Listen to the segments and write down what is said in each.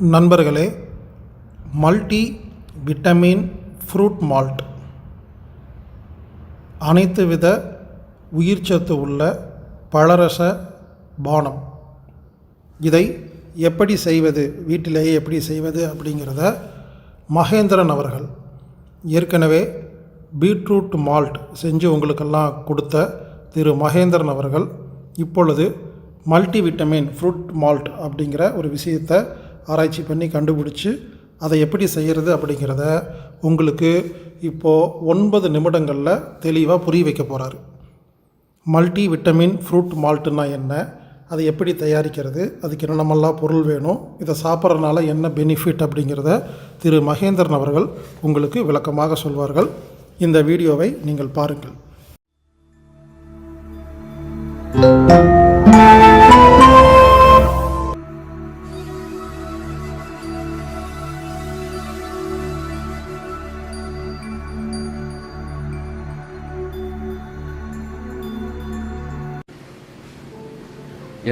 நண்பர்களே multi vitamin fruit malt. அனைத்து வித உயிர்ச்சத்து உள்ள பழரச பானம். இதை எப்படி செய்வது வீட்டிலேயே எப்படி செய்வது அப்படிங்கிறத மகேந்திரன் அவர்கள் ஏற்கனவே பீட்ரூட் மால்ட் செஞ்சு உங்களுக்கெல்லாம் கொடுத்த திரு மகேந்திரன் அவர்கள் இப்பொழுது மல்டி விட்டமின் ஃப்ரூட் மால்ட் அப்படிங்கிற ஒரு விஷயத்தை ஆராய்ச்சி பண்ணி கண்டுபிடிச்சி அதை எப்படி செய்கிறது அப்படிங்கிறத உங்களுக்கு இப்போது ஒன்பது நிமிடங்களில் தெளிவாக புரிய வைக்க போகிறாரு மல்டி விட்டமின் ஃப்ரூட் மால்ட்டுனா என்ன? அதை எப்படி தயாரிக்கிறது? அதுக்கு என்னென்னமெல்லாம் பொருள் வேணும்? இதை சாப்பிட்றதுனால என்ன பெனிஃபிட் அப்படிங்கிறத திரு மகேந்திரன் அவர்கள் உங்களுக்கு விளக்கமாக சொல்வார்கள். இந்த வீடியோவை நீங்கள் பாருங்கள்.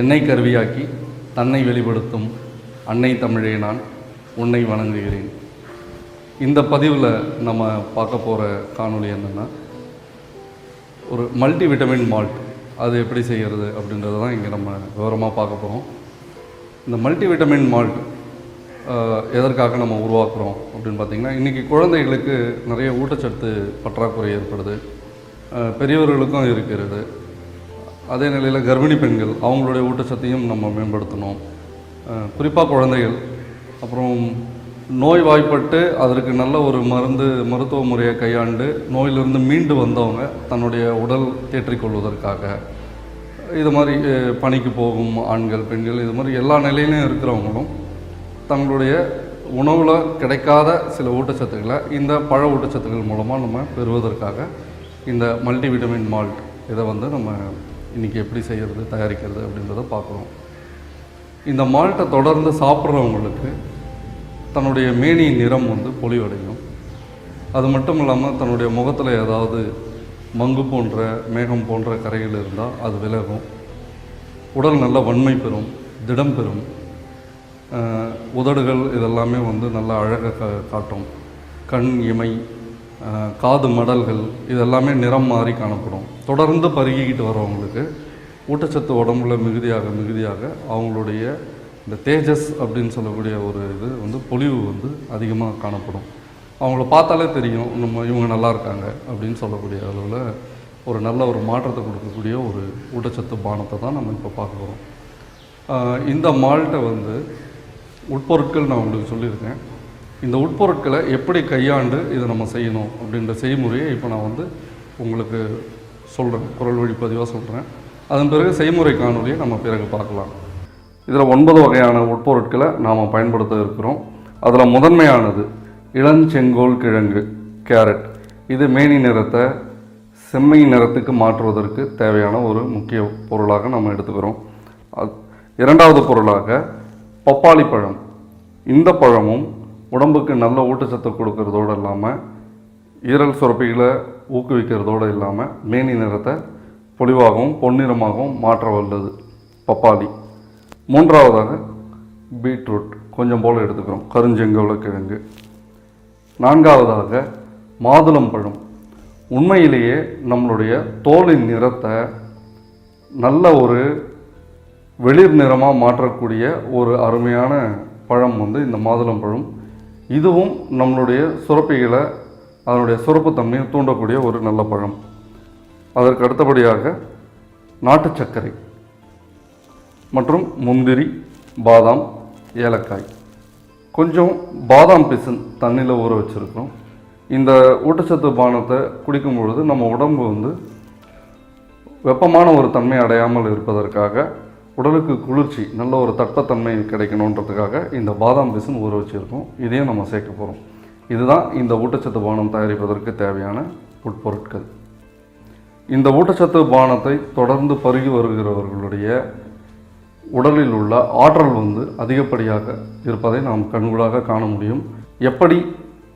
என்னை கருவியாக்கி தன்னை வெளிப்படுத்தும் அன்னை தமிழே நான் உன்னை வணங்குகிறேன். இந்த பதிவில் நம்ம பார்க்க போகிற காணொளி என்னென்னா ஒரு மல்டி விட்டமின் மால்ட் அது எப்படி செய்கிறது அப்படின்றத தான் இங்கே நம்ம விவரமாக பார்க்க போகிறோம் இந்த மல்டி விட்டமின் மால்ட் எதற்காக நம்ம உருவாக்குறோம் அப்படின்னு பார்த்திங்கன்னா இன்றைக்கி குழந்தைகளுக்கு நிறைய ஊட்டச்சத்து பற்றாக்குறை ஏற்படுது. பெரியவர்களுக்கும் இருக்கிறது. அதே நிலையில் கர்ப்பிணி பெண்கள் அவங்களுடைய ஊட்டச்சத்தையும் நம்ம மேம்படுத்தணும். குறிப்பாக குழந்தைகள் அப்புறம் நோய் வாய்ப்பட்டு அதற்கு நல்ல ஒரு மருந்து மருத்துவ முறையை கையாண்டு நோயிலிருந்து மீண்டு வந்தவங்க தன்னுடைய உடல் தேற்றிக்கொள்வதற்காக இது மாதிரி பணிக்கு போகும் ஆண்கள் பெண்கள் இது மாதிரி எல்லா நிலையிலையும் இருக்கிறவங்களும் தங்களுடைய உணவில் கிடைக்காத சில ஊட்டச்சத்துக்களை இந்த பழ ஊட்டச்சத்துக்கள் மூலமாக நம்ம பெறுவதற்காக இந்த மல்டி விட்டமின் மால்ட் இதை வந்து நம்ம இன்றைக்கி எப்படி செய்கிறது தயாரிக்கிறது அப்படின்றத பார்க்குறோம் இந்த மால்ட்டை தொடர்ந்து சாப்பிட்றவங்களுக்கு தன்னுடைய மேனியின் நிறம் வந்து பொலிவடையும். அது மட்டும் இல்லாமல் தன்னுடைய முகத்தில் ஏதாவது மங்கு போன்ற மேகம் போன்ற கரைகள் இருந்தால் அது விலகும். உடல் நல்ல வன்மை பெறும் திடம் பெறும். உதடுகள் இதெல்லாமே வந்து நல்ல அழகை கா காட்டும். கண் இமை காது மடல்கள் இதெல்லாமே நிறம் மாறி காணப்படும். தொடர்ந்து பருகிக்கிட்டு வரவங்களுக்கு ஊட்டச்சத்து உடம்புல மிகுதியாக மிகுதியாக அவங்களுடைய இந்த தேஜஸ் அப்படின்னு சொல்லக்கூடிய ஒரு இது வந்து பொலிவு வந்து அதிகமாக காணப்படும். அவங்கள பார்த்தாலே தெரியும் நம்ம இவங்க நல்லா இருக்காங்க அப்படின்னு சொல்லக்கூடிய அளவில் ஒரு நல்ல ஒரு மாற்றத்தை கொடுக்கக்கூடிய ஒரு ஊட்டச்சத்து பானத்தை தான் நம்ம இப்போ பார்க்குறோம் இந்த மால்ட்டை வந்து உட்பொருட்கள் நான் உங்களுக்கு சொல்லியிருக்கேன். இந்த உட்பொருட்களை எப்படி கையாண்டு இதை நம்ம செய்யணும் அப்படின்ற செய்முறையை இப்போ நான் வந்து உங்களுக்கு சொல்கிறேன் குரல் வழி பதிவாக சொல்கிறேன் அதன் பிறகு செய்முறை காணொலியை நம்ம பிறகு பார்க்கலாம். இதில் ஒன்பது வகையான உட்பொருட்களை நாம் பயன்படுத்த இருக்கிறோம். அதில் முதன்மையானது இளஞ்செங்கோல் கிழங்கு கேரட். இது மேனி நிறத்தை செம்மை நிறத்துக்கு மாற்றுவதற்கு தேவையான ஒரு முக்கிய பொருளாக நம்ம எடுத்துக்கிறோம். அது இரண்டாவது பொருளாக பப்பாளி பழம். இந்த பழமும் உடம்புக்கு நல்ல ஊட்டச்சத்து கொடுக்கறதோடு இல்லாமல் ஈரல் சுரப்பிகளை ஊக்குவிக்கிறதோடு இல்லாமல் மேனி நிறத்தை பொலிவாகவும் பொன்னிறமாகவும் மாற்ற வல்லது பப்பாளி. மூன்றாவதாக பீட்ரூட் கொஞ்சம் போல் எடுத்துக்கிறோம். கருஞ்செங்கோல கிழங்கு நான்காவதாக மாதுளம் பழம். உண்மையிலேயே நம்மளுடைய தோலின் நிறத்தை நல்ல ஒரு வெளிர் நிறமாக மாற்றக்கூடிய ஒரு அருமையான பழம் வந்து இந்த மாதுளம் பழம். இதுவும் நம்மளுடைய சுரப்பிகளை அதனுடைய சுரப்புத்தன்மையை தூண்டக்கூடிய ஒரு நல்ல பழம். அதற்கு அடுத்தபடியாக நாட்டு சர்க்கரை மற்றும் முந்திரி பாதாம் ஏலக்காய். கொஞ்சம் பாதாம் பிசின் தண்ணியில் ஊற வச்சுருக்கோம் இந்த ஊட்டச்சத்து பானத்தை குடிக்கும் பொழுது நம்ம உடம்பு வந்து வெப்பமான ஒரு தன்மை அடையாமல் இருப்பதற்காக உடலுக்கு குளிர்ச்சி நல்ல ஒரு தட்பத்தன்மை கிடைக்கணுன்றதுக்காக இந்த பாதாம் பிசின் ஊற வச்சுருக்கோம். இதையும் நம்ம சேர்க்க போகிறோம் இதுதான் இந்த ஊட்டச்சத்து பானம் தயாரிப்பதற்கு தேவையான உட்பொருட்கள். இந்த ஊட்டச்சத்து பானத்தை தொடர்ந்து பருகி வருகிறவர்களுடைய உடலில் உள்ள ஆற்றல் வந்து அதிகப்படியாக இருப்பதை நாம் கண்கூடாக காண முடியும். எப்படி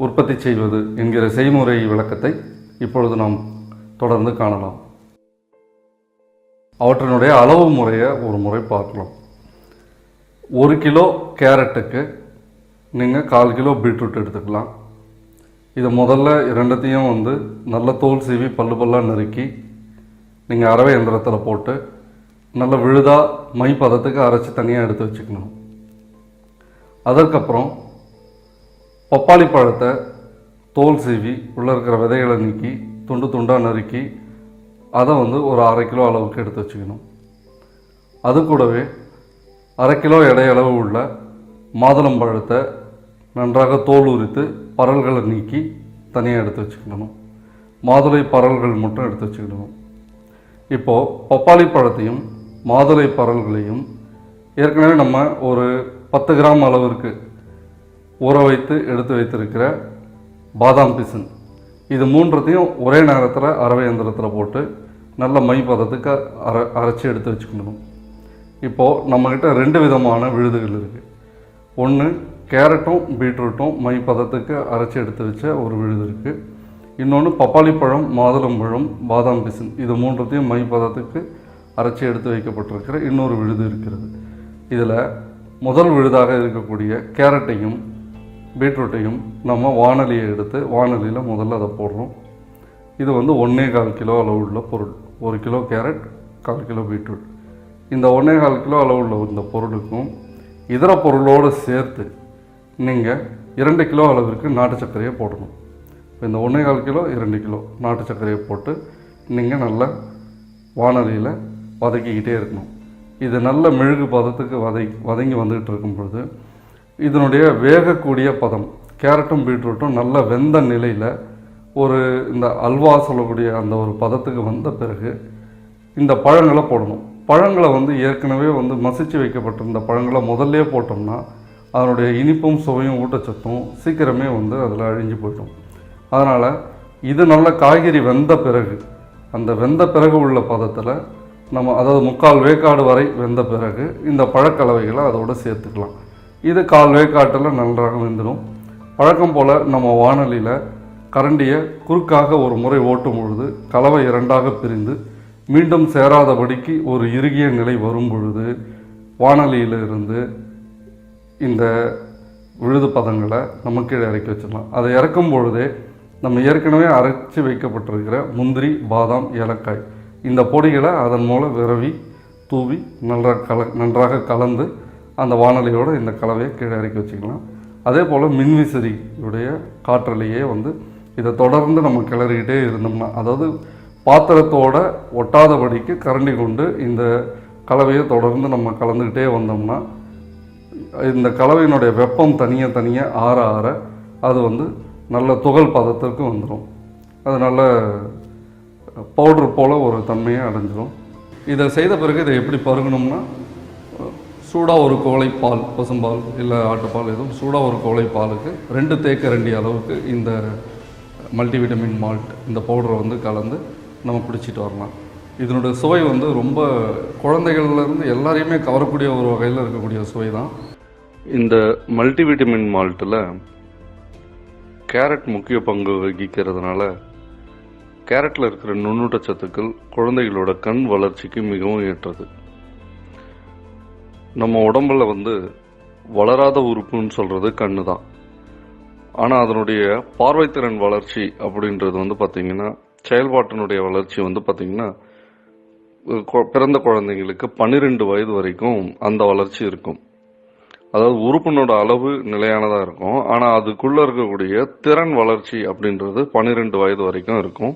உற்பத்தி செய்வது என்கிற செய்முறை விளக்கத்தை இப்பொழுது நாம் தொடர்ந்து காணலாம். அவற்றினுடைய அளவு முறையை ஒரு முறை பார்க்கலாம். ஒரு கிலோ கேரட்டுக்கு நீங்கள் கால் கிலோ பீட்ரூட் எடுத்துக்கலாம். இதை முதல்ல இரண்டத்தையும் வந்து நல்ல தோல் சீவி பல்லு பல்லாக நறுக்கி நீங்கள் அரவை எந்திரத்தில் போட்டு நல்ல விழுதாக மை பதத்துக்கு அரைச்சி தனியாக எடுத்து வச்சுக்கணும். அதற்கப்புறம் பப்பாளி பழத்தை தோல் சீவி உள்ளே இருக்கிற விதைகளை நீக்கி துண்டு துண்டாக நறுக்கி அதை வந்து ஒரு அரை கிலோ அளவுக்கு எடுத்து வச்சுக்கணும். அது கூடவே அரை கிலோ எடையளவு உள்ள மாதுளம்பழத்தை நன்றாக தோல் உரித்து பரல்களை நீக்கி தனியாக எடுத்து வச்சுக்கணும் மாதுளை பரல்கள் மட்டும் எடுத்து வச்சுக்கணும் இப்போது பப்பாளி பழத்தையும் மாதுளை பரல்களையும் ஏற்கனவே நம்ம ஒரு பத்து கிராம் அளவிற்கு ஊற வைத்து எடுத்து வைத்திருக்கிற பாதாம் பிசன். இது மூன்றத்தையும் ஒரே நேரத்தில் அரவை எந்திரத்தில் போட்டு நல்ல மை பதத்துக்கு அர அரைச்சி எடுத்து வச்சுக்கணும். இப்போது நம்மக்கிட்ட ரெண்டு விதமான விழுதுகள் இருக்குது ஒன்று கேரட்டும் பீட்ரூட்டும் மை பதத்துக்கு அரைச்சி எடுத்து வச்ச ஒரு விழுது இருக்குது இன்னொன்று பப்பாளி பழம் மாதுளம்பழம் பாதாம் பிசின். இது மூன்றத்தையும் மை பதத்துக்கு அரைச்சி எடுத்து வைக்கப்பட்டிருக்கிற இன்னொரு விழுது இருக்கிறது. இதில் முதல் விழுதாக இருக்கக்கூடிய கேரட்டையும் பீட்ரூட்டையும் நம்ம வானலியை எடுத்து வானலியில் முதல்ல அதை போடுறோம். இது வந்து ஒன்றே கால் கிலோ அளவுள்ள பொருள். ஒரு கிலோ கேரட் கால் கிலோ பீட்ரூட். இந்த ஒன்றே கால் கிலோ அளவுள்ள இந்த பொருளுக்கும் இதர பொருளோடு சேர்த்து நீங்கள் இரண்டு கிலோ அளவிற்கு நாட்டு சர்க்கரையை போடணும். இப்போ இந்த ஒன்றே கால் கிலோ இரண்டு கிலோ நாட்டு சர்க்கரையை போட்டு நீங்கள் நல்லா வானலியில் வதக்கிக்கிட்டே இருக்கணும். இது நல்ல மெழுகு பதத்துக்கு வதை வதங்கி வந்துக்கிட்டு இருக்கும் பொழுது இதனுடைய வேகக்கூடிய பதம் கேரட்டும் பீட்ரூட்டும் நல்ல வெந்த நிலையில் ஒரு இந்த அல்வா சொல்லக்கூடிய அந்த ஒரு பதத்துக்கு வந்த பிறகு இந்த பழங்களை போடணும். பழங்களை வந்து ஏற்கனவே வந்து மசிச்சு வைக்கப்பட்டிருந்த பழங்களை முதல்லே போட்டோம்னா அதனுடைய இனிப்பும் சுவையும் ஊட்டச்சத்தும் சீக்கிரமே வந்து அதில் அழிஞ்சு போயிடும். அதனால் இது நல்ல காய்கறி வெந்த பிறகு அந்த வெந்த பிறகு உள்ள பதத்தில் நம்ம அதாவது முக்கால் வேக்காடு வரை வெந்த பிறகு இந்த பழக்கலவைகளை அதோடு சேர்த்துக்கலாம். இது கால் வேக்காட்டில் நன்றாக வெந்துடும் பழக்கம் போல் நம்ம வானொலியில் கரண்டியை குறுக்காக ஒரு முறை ஓட்டும் பொழுது கலவை இரண்டாக பிரிந்து மீண்டும் சேராதபடிக்கு ஒரு இறுகிய நிலை வரும் பொழுது வானொலியிலிருந்து இந்த விழுது பதங்களை நம்ம கீழே இறக்கி வச்சிடலாம். அதை இறக்கும் பொழுதே நம்ம ஏற்கனவே அரைச்சி வைக்கப்பட்டிருக்கிற முந்திரி பாதாம் ஏலக்காய் இந்த பொடிகளை அதன் மூலம் விரவி தூவி நன்றாக கல நன்றாக கலந்து அந்த வானொலியோடு இந்த கலவையை கீழே இறக்கி வச்சுக்கலாம். அதே போல் மின்விசிறியுடைய காற்றலையே வந்து இதை தொடர்ந்து நம்ம கிளறிக்கிட்டே இருந்தோம்னா அதாவது பாத்திரத்தோட ஒட்டாதபடிக்கு கரண்டி கொண்டு இந்த கலவையை தொடர்ந்து நம்ம கலந்துக்கிட்டே வந்தோம்னா இந்த கலவையினுடைய வெப்பம் தனியாக தனியாக ஆற ஆற அது வந்து நல்ல துகள் பதத்திற்கு வந்துடும் அது நல்ல பவுடர் போல் ஒரு தன்மையை அடைஞ்சிடும் இதை செய்த பிறகு இதை எப்படி பருகணும்னா சூடாக ஒரு கோழை பால் பசும்பால் இல்லை ஆட்டுப்பால் எதுவும் சூடாக ஒரு கோழை பாலுக்கு ரெண்டு தேக்கரண்டி அளவுக்கு இந்த மல்டிவிட்டமின் மால்ட் இந்த பவுடரை வந்து கலந்து நம்ம குடிச்சிட்டு வரலாம். இதனுடைய சுவை வந்து ரொம்ப குழந்தைகள்லேருந்து எல்லாரையுமே கவரக்கூடிய ஒரு வகையில் இருக்கக்கூடிய சுவை தான். இந்த மல்டிவிட்டமின் மால்ட்டில் கேரட் முக்கிய பங்கு வகிக்கிறதுனால கேரட்டில் இருக்கிற நுண்ணூட்டச்சத்துக்கள் குழந்தைகளோட கண் வளர்ச்சிக்கு மிகவும் ஏற்றது. நம்ம உடம்புல வந்து வளராத உறுப்புன்னு சொல்கிறது கண்ணு தான் ஆனால் அதனுடைய பார்வைத்திறன் வளர்ச்சி அப்படின்றது வந்து பார்த்திங்கன்னா செயல்பாட்டினுடைய வளர்ச்சி வந்து பார்த்திங்கன்னா பிறந்த குழந்தைங்களுக்கு பன்னிரெண்டு வயது வரைக்கும் அந்த வளர்ச்சி இருக்கும். அதாவது உறுப்பினோட அளவு நிலையானதாக இருக்கும். ஆனால் அதுக்குள்ளே இருக்கக்கூடிய திறன் வளர்ச்சி அப்படின்றது பன்னிரெண்டு வயது வரைக்கும் இருக்கும்.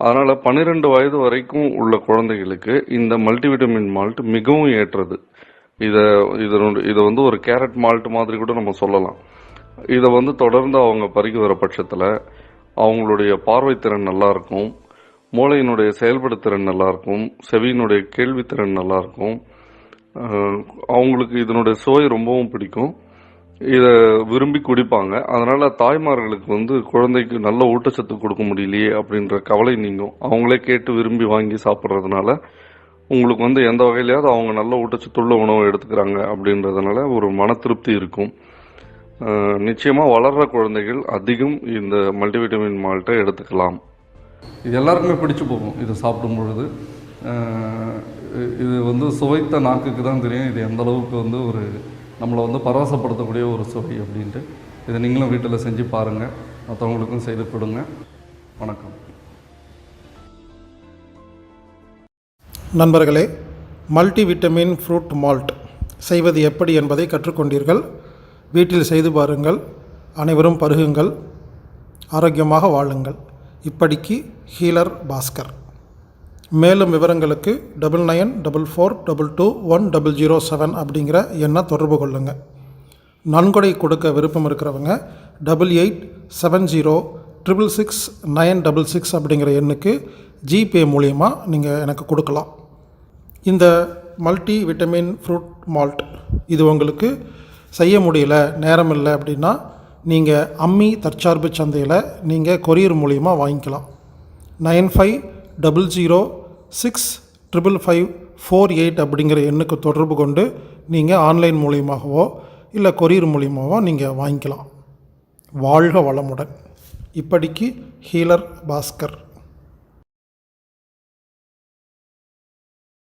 அதனால் பன்னிரெண்டு வயது வரைக்கும் உள்ள குழந்தைகளுக்கு இந்த மல்டிவிட்டமின் மால்ட் மிகவும் ஏற்றது. இதை இதனுடைய இதை வந்து ஒரு கேரட் மால்ட் மாதிரி கூட நம்ம சொல்லலாம். இதை வந்து தொடர்ந்து அவங்க பறிக்க வர பட்சத்தில் அவங்களுடைய பார்வைத்திறன் நல்லாயிருக்கும் மூளையினுடைய செயல்படுத்திறன் நல்லாயிருக்கும் செவியினுடைய கேள்வித்திறன் நல்லாயிருக்கும் அவங்களுக்கு இதனுடைய சுவை ரொம்பவும் பிடிக்கும். இதை விரும்பி குடிப்பாங்க. அதனால் தாய்மார்களுக்கு வந்து குழந்தைக்கு நல்ல ஊட்டச்சத்து கொடுக்க முடியலையே அப்படின்ற கவலை நீங்கும். அவங்களே கேட்டு விரும்பி வாங்கி சாப்பிட்றதுனால உங்களுக்கு வந்து எந்த வகையிலையாவது அவங்க நல்ல ஊட்டச்சத்துள்ள உணவு எடுத்துக்கிறாங்க அப்படின்றதுனால ஒரு மன திருப்தி இருக்கும். நிச்சயமாக வளர்கிற குழந்தைகள் அதிகம் இந்த மல்டிவிட்டமின் மால்ட்டை எடுத்துக்கலாம். இது எல்லாருக்குமே பிடிச்சு போகும் இது சாப்பிடும் பொழுது. இது வந்து சுவைத்த நாக்குக்கு தான் தெரியும் இது எந்த அளவுக்கு வந்து ஒரு நம்மளை வந்து பரவசப்படுத்தக்கூடிய ஒரு சுவை அப்படின்ட்டு. இதை நீங்களும் வீட்டில் செஞ்சு பாருங்கள் மற்றவங்களுக்கும் செய்து கொடுங்க. வணக்கம். நண்பர்களே மல்டி விட்டமின் ஃப்ரூட் மால்ட் செய்வது எப்படி என்பதை கற்றுக்கொண்டீர்கள்? வீட்டில் செய்து பாருங்கள் அனைவரும் பருகுங்கள் ஆரோக்கியமாக வாழுங்கள். இப்படிக்கு ஹீலர் பாஸ்கர். மேலும் விவரங்களுக்கு double nine double four double two one double zero seven அப்படிங்கிற எண்ணை தொடர்பு கொள்ளுங்கள் நன்கொடை கொடுக்க விருப்பம் இருக்கிறவங்க double eight seven zero triple six nine double six அப்படிங்கிற எண்ணுக்கு ஜிபே மூலியமாக நீங்கள் எனக்கு கொடுக்கலாம். இந்த மல்டி விட்டமின் ஃப்ரூட் மால்ட் இது உங்களுக்கு செய்ய முடியல நேரம் இல்லை அப்படின்னா நீங்கள் அம்மி தற்சார்பு சந்தையில் நீங்கள் கொரியர் மூலியமாக வாங்கிக்கலாம். Nine five double zero six triple five four eight அப்படிங்கிற எண்ணுக்கு தொடர்பு கொண்டு நீங்கள் ஆன்லைன் மூலியமாகவோ இல்லை கொரியர் மூலியமாகவோ நீங்கள் வாங்கிக்கலாம். வாழ்க வளமுடன். இப்படிக்கு ஹீலர் பாஸ்கர்.